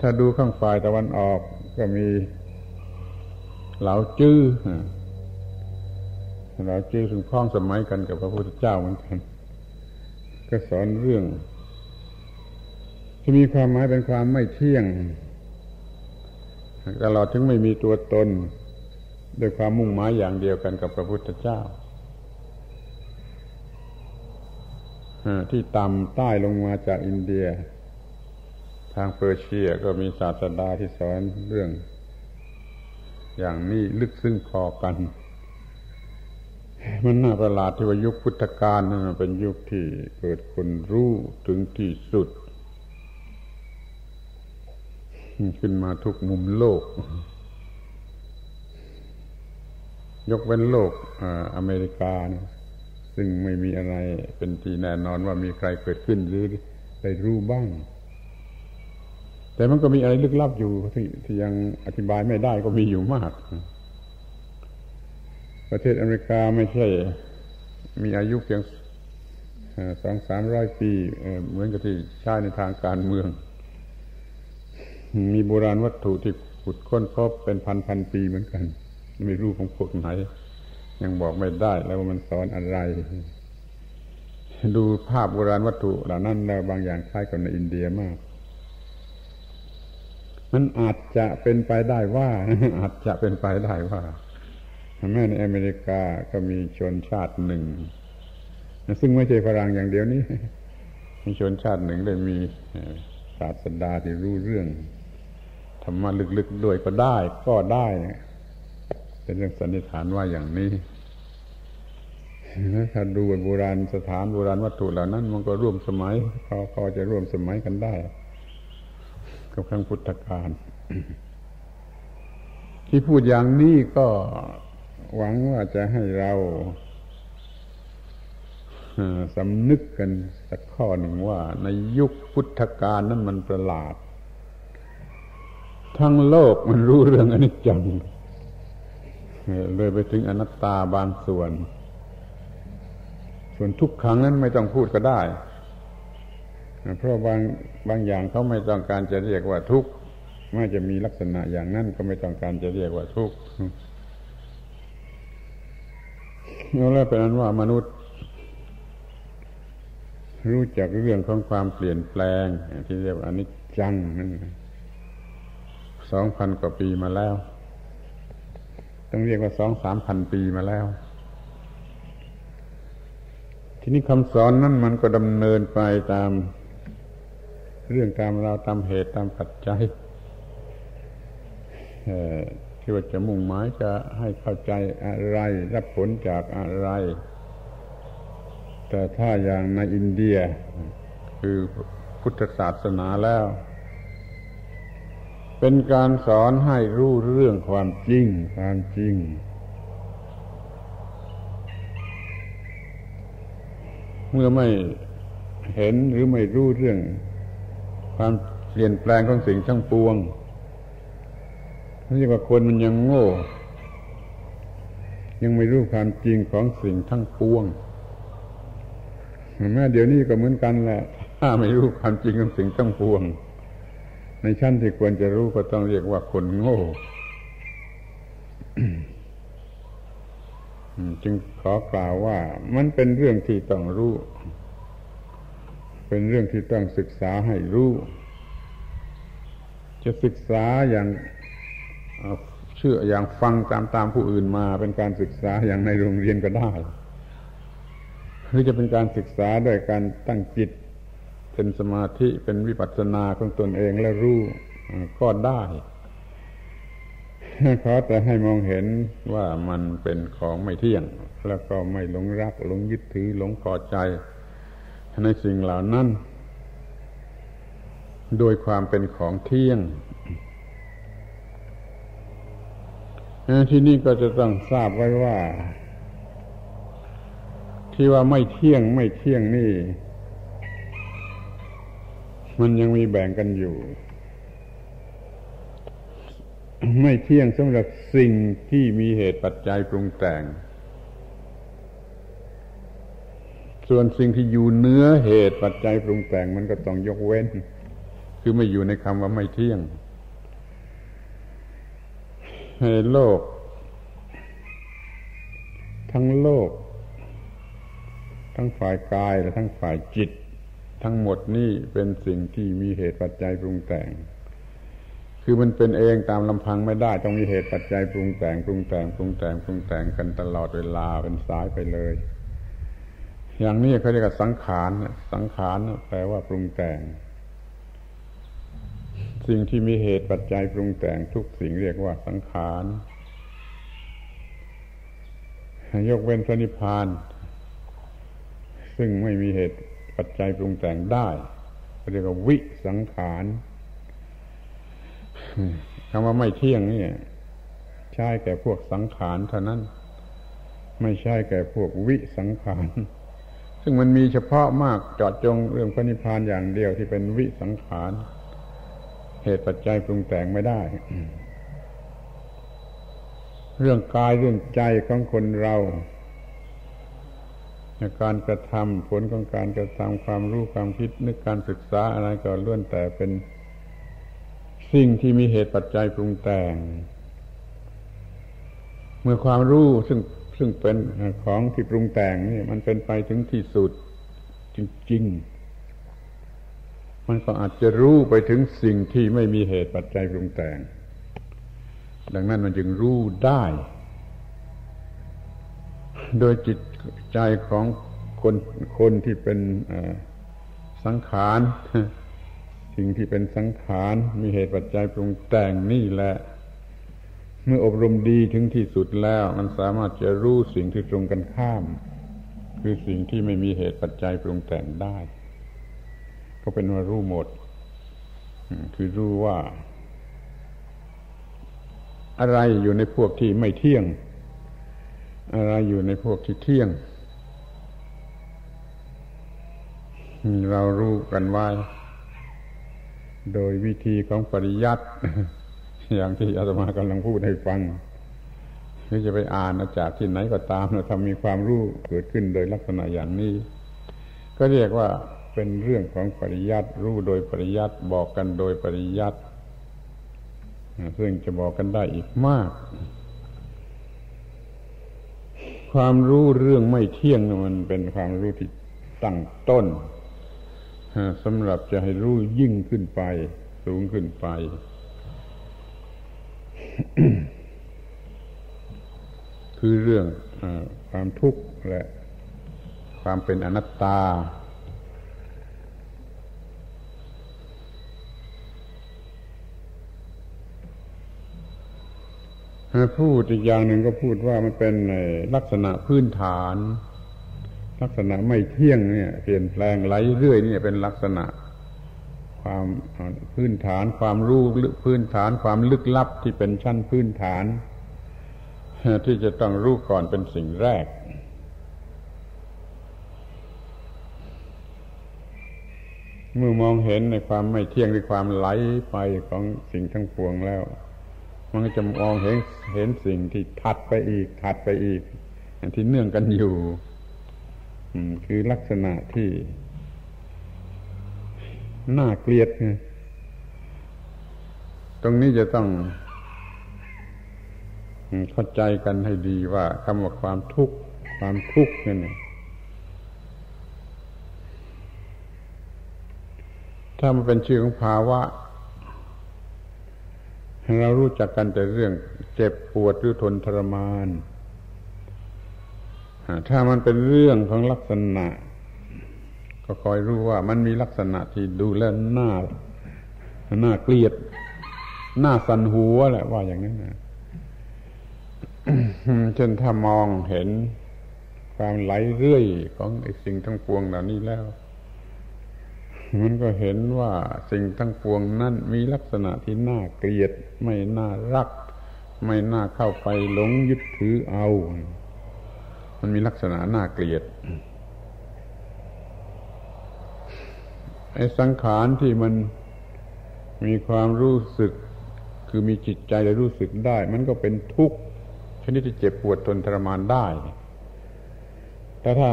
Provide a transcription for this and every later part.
ถ้าดูข้างฝ่ายตะวันออกก็มีเหลาจื้อเหลาจื้อถึงพ้องสมัยกันกับพระพุทธเจ้าเหมือนกัน ก็สอนเรื่อง ที่มีความหมายเป็นความไม่เที่ยงตลอดถึงไม่มีตัวตนด้วยความมุ่งหมายอย่างเดียวกันกับพระพุทธเจ้าที่ต่ำใต้ลงมาจากอินเดีย ทางเปอร์เซียก็มีศาสดาที่สอนเรื่อง อย่างนี้ลึกซึ้งพอกัน มันน่าประหลาดที่ว่ายุคพุทธกาลนั้นเป็นยุคที่เกิดคนรู้ถึงที่สุด ขึ้นมาทุกมุมโลก ยกเว้นโลกออเมริกา ซึ่งไม่มีอะไรเป็นที่แน่นอนว่ามีใครเกิดขึ้นหรือได้รู้บ้าง แต่มันก็มีอะไรลึกลับอยู่ที่ที่ยังอธิบายไม่ได้ก็มีอยู่มาก ประเทศอเมริกาไม่ใช่ มีอายุเพียงสองสามร้อยปีเหมือนกับที่ใช้ในทางการเมือง มีโบราณวัตถุที่ขุดค้นพบเป็นพันพันปีเหมือนกัน ไม่รู้ของพวกไหน ยังบอกไม่ได้แล้วว่ามันสอนอะไร ดูภาพโบราณวัตถุเหล่านั้นแล้วบางอย่างคล้ายกับในอินเดียมาก มันอาจจะเป็นไปได้ว่า อาจจะเป็นไปได้ว่าแม้ในอเมริกาก็มีชนชาติหนึ่ง ซึ่งไม่ใช่ฝรั่งอย่างเดียวนี้มีชนชาติหนึ่งได้มีศาสดาที่รู้เรื่องธรรมะลึกๆด้วยก็ได้ก็ได้เป็นเรื่องสันนิษฐานว่าอย่างนี้ถ้าดูโบราณสถานโบราณวัตถุเหล่านั้น มันก็ร่วมสมัยพอพอจะร่วมสมัยกันได้ กับครั้งพุทธกาลที่พูดอย่างนี้ก็หวังว่าจะให้เราสำนึกกันสักข้อหนึ่งว่าในยุคพุทธกาลนั้นมันประหลาด ทั้งโลกมันรู้เรื่องอนิจจังเลยไปถึงอนัตตาบางส่วน ส่วนทุกครั้งนั้นไม่ต้องพูดก็ได้ เพราะบางบางอย่างเขาไม่ต้องการจะเรียกว่าทุกข์ไม่จะมีลักษณะอย่างนั้นก็ไม่ต้องการจะเรียกว่าทุกข์แล้วเป็นนั้นว่ามนุษย์ รู้จักเรื่องของความเปลี่ยนแปลง ที่เรียกว่าอนิจจังนั่นสองพันกว่าปีมาแล้ว ต้องเรียกว่าสองสามพันปีมาแล้ว ทีนี้คำสอนนั้นมันก็ดำเนินไปตาม เรื่องตามเราตามเหตุตามปัจจัยที่ว่าจะมุ่งหมายจะให้เข้าใจอะไร รับผลจากอะไร แต่ถ้าอย่างในอินเดีย คือพุทธศาสนาแล้ว เป็นการสอนให้รู้เรื่องความจริง ความจริงเมื่อไม่เห็นหรือไม่รู้เรื่อง ความเปลี่ยนแปลงของสิ่งทั้งปวงนี่ว่าคนมันยังโง่ ยังไม่รู้ความจริงของสิ่งทั้งปวงแม้เดี๋ยวนี้ก็เหมือนกันแหละ ถ้าไม่รู้ความจริงของสิ่งทั้งปวง ในชั้นที่ควรจะรู้ก็ต้องเรียกว่าคนโง่จึงขอกล่าวว่ามันเป็นเรื่องที่ต้องรู้ เป็นเรื่องที่ต้องศึกษาให้รู้ จะศึกษาอย่างเชื่ออย่างฟังตามตามผู้อื่นมา เป็นการศึกษาอย่างในโรงเรียนก็ได้หรือจะเป็นการศึกษาด้วยการตั้งจิต เป็นสมาธิเป็นวิปัสสนาของตนเองและรู้ก็ได้ขอแต่ให้มองเห็นว่ามันเป็นของไม่เที่ยง แล้วก็ไม่หลงรักหลงยึดถือหลงพอใจ ในสิ่งเหล่านั้น โดยความเป็นของเที่ยงที่นี่ก็จะต้องทราบไว้ว่า ที่ว่าไม่เที่ยงไม่เที่ยงนี่ มันยังมีแบ่งกันอยู่ ไม่เที่ยงสำหรับสิ่งที่มีเหตุปัจจัยปรุงแต่ง ส่วนสิ่งที่อยู่เนื้อเหตุปัจจัยปรุงแต่งมันก็ต้องยกเว้น คือไม่อยู่ในคำว่าไม่เที่ยงในโลก ทั้งโลก ทั้งฝ่ายกายและทั้งฝ่ายจิต ทั้งหมดนี่เป็นสิ่งที่มีเหตุปัจจัยปรุงแต่ง คือมันเป็นเองตามลำพังไม่ได้ ต้องมีเหตุปัจจัยปรุงแต่งปรุงแต่งปรุงแต่งปรุงแต่งกันตลอดเวลาเป็นสายไปเลย อย่างนี้เขาเรียกว่าสังขารสังขารแปลว่าปรุงแต่ง สิ่งที่มีเหตุปัจจัยปรุงแต่งทุกสิ่งเรียกว่าสังขารยกเว้นพระนิพพาน ซึ่งไม่มีเหตุปัจจัยปรุงแต่งได้เรียกว่าวิสังขารคำว่าไม่เที่ยงนี่ใช่แก่พวกสังขารเท่านั้น ไม่ใช่แก่พวกวิสังขาร ซึ่งมันมีเฉพาะมากจอดจงเรื่องพระนิพพานอย่างเดียวที่เป็นวิสังขาร เหตุปัจจัยปรุงแต่งไม่ได้ เรื่องกายเรื่องใจของคนเราการกระทำผลของการกระทำความรู้ความคิดนึกการศึกษาอะไรก็ล้วนแต่เป็นสิ่งที่มีเหตุปัจจัยปรุงแต่ง เมื่อความรู้ซึ่ง ซึ่งเป็นของที่ปรุงแต่งนี่มันเป็นไปถึงที่สุดจริงๆ มันก็อาจจะรู้ไปถึงสิ่งที่ไม่มีเหตุปัจจัยปรุงแต่ง ดังนั้นมันจึงรู้ได้ โดยจิตใจของคนคนที่เป็นสังขารสิ่งที่เป็นสังขารมีเหตุปัจจัยปรุงแต่งนี่แหละ เมื่ออบรมดีถึงที่สุดแล้ว มันสามารถจะรู้สิ่งที่ตรงกันข้าม คือสิ่งที่ไม่มีเหตุปัจจัยปรุงแต่งได้ ก็เป็นว่ารู้หมด คือรู้ว่า อะไรอยู่ในพวกที่ไม่เที่ยง อะไรอยู่ในพวกที่เที่ยง เรารู้กันไว้โดยวิธีของปริยัติ อย่างที่อาตมากำลังพูดให้ฟังหรือจะไปอ่านจากที่ไหนก็ตามเราทำมีความรู้เกิดขึ้นโดยลักษณะอย่างนี้ ก็เรียกว่าเป็นเรื่องของปริยัติรู้โดยปริยัติบอกกันโดยปริยัติซึ่งจะบอกกันได้อีกมาก ความรู้เรื่องไม่เที่ยงมันเป็นความรู้ที่ตั้งต้นสำหรับจะให้รู้ยิ่งขึ้นไป สูงขึ้นไป คือเรื่องอความทุกข์และความเป็นอนัตตา พูดอีกอย่างหนึ่งก็พูดว่ามันเป็นลักษณะพื้นฐาน ลักษณะไม่เที่ยงเนี่ย เปลี่ยนแปลงไหลเรื่อยเนี่ยเป็นลักษณะ ความพื้นฐานความรู้พื้นฐานความลึกลับที่เป็นชั้นพื้นฐาน ที่จะต้องรู้ก่อนเป็นสิ่งแรก เมื่อมองเห็นในความไม่เที่ยงในความไหลไปของสิ่งทั้งปวงแล้ว มันก็จะมองเห็นเห็นสิ่งที่ถัดไปอีกถัดไปอีกที่เนื่องกันอยู่คือลักษณะที่ น่าเกลียดตรงนี้จะต้องเข้าใจกันให้ดีว่าคำว่าความทุกข์ความทุกข์นั่นถ้ามันเป็นชื่อของภาวะ เรารู้จักกันแต่เรื่องเจ็บปวดหรือทนทรมาน ถ้ามันเป็นเรื่องของลักษณะ ก็คอยรู้ว่ามันมีลักษณะที่ดูแลหน้าหน้าเกลียดหน้าสันหัวแหละว่าอย่างนั้นนะเช่นถ้ามองเห็นความไหลเรื่อยของไอ้สิ่งทั้งปวงเหล่านี้แล้ว มันก็เห็นว่าสิ่งทั้งปวงนั้นมีลักษณะที่น่าเกลียด ไม่น่ารัก ไม่น่าเข้าไปหลงยึดถือเอา มันมีลักษณะน่าเกลียด ไอ้สังขารที่มันมีความรู้สึก คือมีจิตใจและรู้สึกได้ มันก็เป็นทุกข์ชนิดที่เจ็บปวดทนทรมานได้แต่ถ้า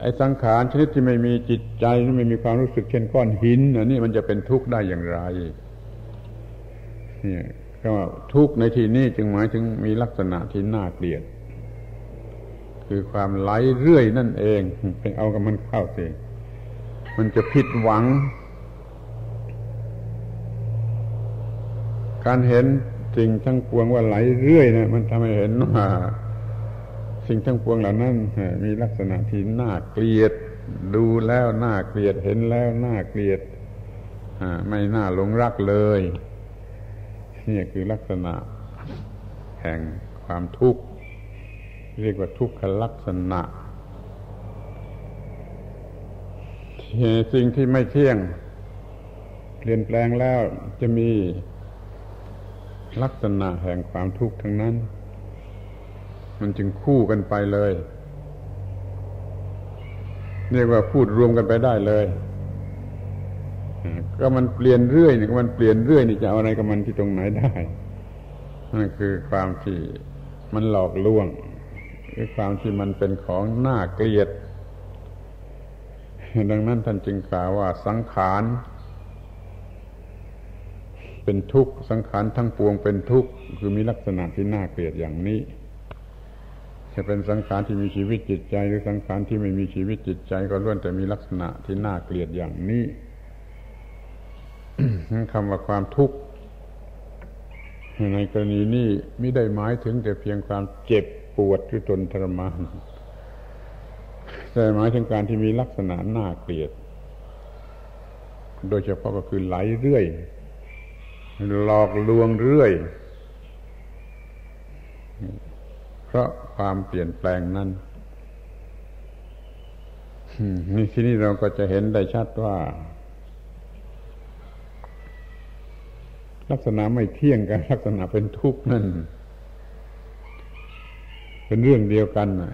ไอ้สังขารชนิดที่ไม่มีจิตใจไม่มีความรู้สึกเช่นก้อนหินอันนี้มันจะเป็นทุกข์ได้อย่างไรนี่ก็ทุกข์ในที่นี้จึงหมายถึงมีลักษณะที่น่าเกลียด คือความไหลเรื่อยนั่นเองไปเอากับมันเข้าสิ มันจะผิดหวัง การเห็นสิ่งทั้งปวงว่าไหลเรื่อยนะมันทำให้เห็นว่าสิ่งทั้งปวงเหล่านั้นมีลักษณะที่น่าเกลียด ดูแล้วน่าเกลียดเห็นแล้วน่าเกลียดไม่น่าหลงรักเลยนี่คือลักษณะแห่งความทุกข์ เรียกว่าทุกขลักษณะ สิ่งที่ไม่เที่ยง เปลี่ยนแปลงแล้วจะมีลักษณะแห่งความทุกข์ทั้งนั้น มันจึงคู่กันไปเลย เรียกว่าพูดรวมกันไปได้เลยก็มันเปลี่ยนเรื่อยนี่มันเปลี่ยนเรื่อยนี่จะเอาอะไรกับมันที่ตรงไหนได้นั่นคือความที่มันหลอกลวงหรือความที่มันเป็นของน่าเกลียด ดังนั้นท่านจึงกล่าวว่าสังขารเป็นทุกข์สังขารทั้งปวงเป็นทุกข์คือมีลักษณะที่น่าเกลียดอย่างนี้ จะเป็นสังขารที่มีชีวิตจิตใจ หรือสังขารที่ไม่มีชีวิตจิตใจ ก็ล้วนแต่มีลักษณะที่น่าเกลียดอย่างนี้คำว่าความทุกข์ในกรณีนี้ไม่ได้หมายถึงแต่เพียงความเจ็บปวดหรือทนทรมาน แต่หมายถึงการที่มีลักษณะน่าเกลียด โดยเฉพาะก็คือไหลเรื่อย หลอกลวงเรื่อย เพราะความเปลี่ยนแปลงนั้นนี่ที่นี่เราก็จะเห็นได้ชัดว่า ลักษณะไม่เที่ยงกันลักษณะเป็นทุกข์นั่น เป็นเรื่องเดียวกันน่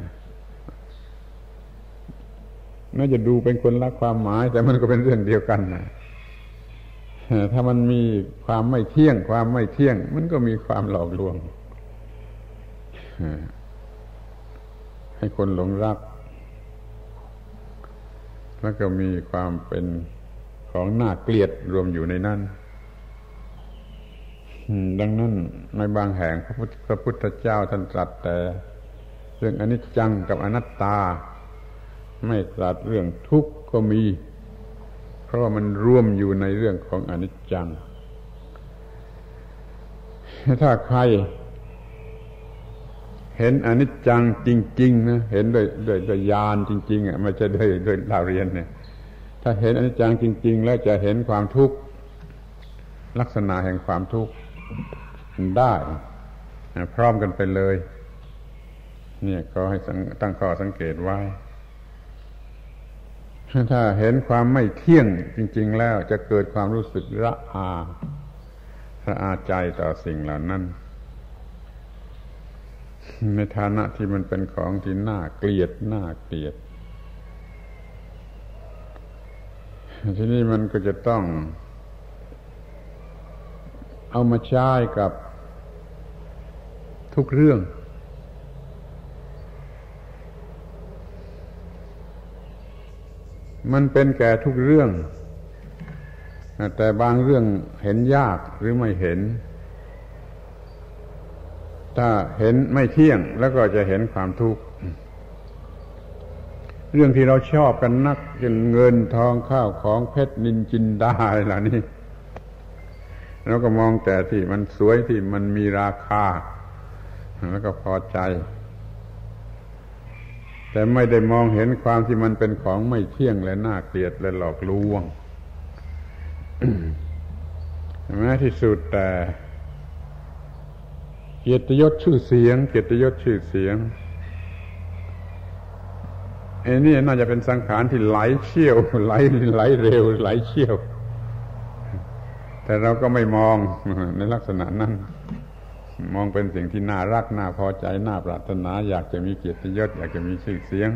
าจะดูเป็นคนละความหมาย แต่มันก็เป็นเรื่องเดียวกันนะถ้ามันมีความไม่เที่ยง ความไม่เที่ยง มันก็มีความหลอกลวงให้คนหลงรัก แล้วก็มีความเป็นของน่าเกลียดรวมอยู่ในนั้นดังนั้นในบางแห่งพระพุทธพระพุทธเจ้าท่านตรัสแต่ เรื่องอนิจจังกับอนัตตา ไม่ตรัสเรื่องทุกข์ก็มี เพราะามันรวมอยู่ในเรื่องของอนิจจัง ถ้าใคร เห็นอนิจจังจริง ๆ นะ เห็นโดยโดยโดยญาณจริง ๆ อะไม่ใช่โดยโดยเราเรียนเนี่ย ถ้าเห็นอนิจจังจริง ๆ แล้วจะเห็นความทุกข์ลักษณะแห่งความทุกข์ได้ พร้อมกันไปเลย เนี่ยก็ให้ตั้งข้อสังเกตไว้ ถ้าเห็นความไม่เที่ยงจริง ๆ แล้วจะเกิดความรู้สึกระอาระอาใจต่อสิ่งเหล่านั้น ในฐานะที่มันเป็นของที่น่าเกลียดน่าเกลียด ทีนี้มันก็จะต้อง เอามาใช้กับทุกเรื่อง มันเป็นแก่ทุกเรื่อง แต่บางเรื่องเห็นยากหรือไม่เห็น ถ้าเห็นไม่เที่ยงแล้วก็จะเห็นความทุกข์ เรื่องที่เราชอบกันนักเช่นเงินทองข้าวของเพชรนินจินดาอะไรเหล่านี้แล้วก็มองแต่ที่มันสวยที่มันมีราคา แล้วก็พอใจ แต่ไม่ได้มองเห็นความที่มันเป็นของไม่เที่ยงและน่าเกลียดและหลอกลวงแม้ที่สุดแต่เกียรติยศชื่อเสียง เกียรติยศชื่อเสียงไอ้นี่น่าจะเป็นสังขารที่ไหลเชี่ยวไหลไหลเร็วไหลเชี่ยว แต่เราก็ไม่มองในลักษณะนั้น มองเป็นสิ่งที่น่ารักน่าพอใจน่าปรารถนา อยากจะมีเกียรติยศอยากจะมีชื่อเสียง